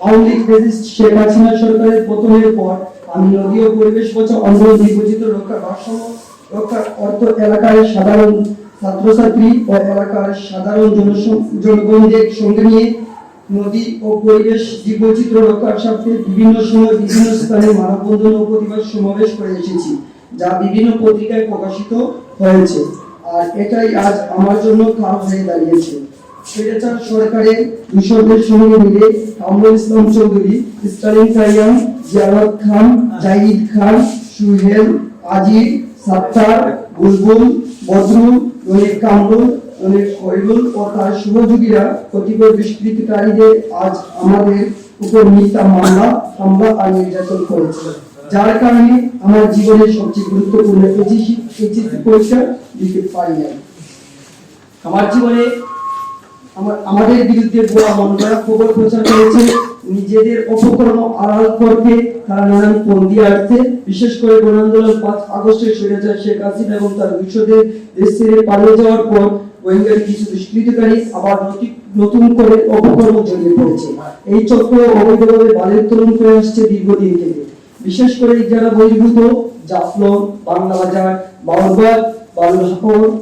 আওয়ামী লীগ শেখ হাসিনা সরকারের পতনের পর। আমি নদী ও পরিবেশ বচাও আন্দোলন নির্বাচিত রক্ষা ভারসাম্য রক্ষার অর্থ এলাকার সাধারণ ছাত্রছাত্রী ও এলাকার সাধারণ জনগণদের সঙ্গে নিয়ে নদী ও পরিবেশ জীববৈচিত্র্য রক্ষার স্বার্থে বিভিন্ন সময় বিভিন্ন স্থানে মানববন্ধন ও প্রতিবাদ সমাবেশ করে এসেছি, যা বিভিন্ন পত্রিকায় প্রকাশিত হয়েছে। আর এটাই আজ আমার জন্য কাল হয়ে দাঁড়িয়েছে। স্বৈরাচার সরকারের দূষণের সঙ্গে মিলে কামরুল ইসলাম চৌধুরী, স্টালিন কাইয়াম জিয়ারত খান জাহিদ খান, সুহেল আজির সাত্তার, বুলবুল বদরুল রনিক কামরুল রনিক খৈরুল ও তার সহযোগীরা কতিপয় দুষ্কৃতিকারীদের আজ আমাদের উপর মিথ্যা মামলা, হামলা আর নির্যাতন করেছে। যার কারণে আমার জীবনের সবচেয়ে গুরুত্বপূর্ণ এইচএসসি পরীক্ষা দিতে পারি আমার জীবনে আমাদের বিরুদ্ধে ভুয়া মনগড়া খবর প্রচার করেছে। নিজেদের অপকর্ম আড়াল করতে তারা নানান ফন্দি আসছে বিশেষ করে গণ আন্দোলন পাঁচ আগস্টের স্বৈরাচার শেখ হাসিনা এবং তার বিশ্বদের দেশ ছেড়ে পালিয়ে যাওয়ার পর গোয়েন্দার কিছু দুষ্কৃতকারী আবার নতুন করে অপকর্ম জড়িয়ে পড়েছে। এই চক্র অবৈধভাবে বালের উত্তোলন করে আসছে দীর্ঘদিন থেকে। বিশেষ করে যারা বহির্ভূত, জাফলং, বাংলা বাজার বাউরবাগ বালুরহাট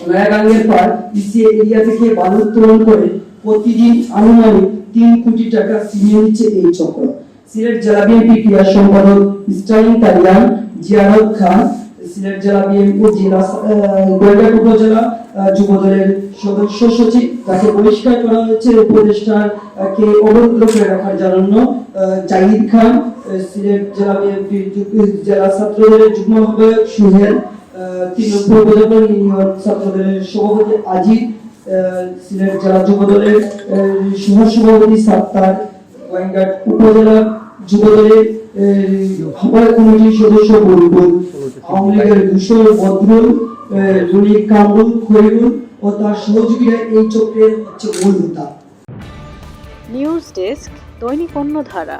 নয়াগাঙ্গের পার ইসিএ এরিয়া থেকে বালু উত্তোলন করে প্রতিদিন আনুমানিক তিন কোটি টাকা ছিনিয়ে নিচ্ছে এই চক্র। সিলেট জেলা বিএনপি ক্রীড়া সম্পাদক স্টালিন তালিয়ান জিয়ারত খান সিলেট জেলা বিএনপি জেলা গোয়েন্দা উপজেলা যুব দলের সদস্য সচিব। তাকে বহিষ্কার করা হয়েছে উপদেষ্টার আহ, অবরুদ্ধ করে রাখার জন্য জাহিদ খান সিলেট জেলা বিএনপি জেলা ছাত্র দলের যুগ্ম আহ্বায়ক সুহেল তিন উপজেলা ইউনিয়ন ছাত্রদলের সভাপতি আজিদ সিলেট জেলা যুব দলের সহ সভাপতি সাত্তার গোয়েঙ্গাট উপজেলা যুব দলের আহ, আহ্বায়ক কমিটির সদস্য বুলবুল আওয়ামী লীগের দুশোর বদরুল রুনি কামরুল খৈরুল ও তার সহযোগীরা এই চক্রের হচ্ছে মূল নেতা নিউজ ডেস্ক দৈনিক অন্যধারা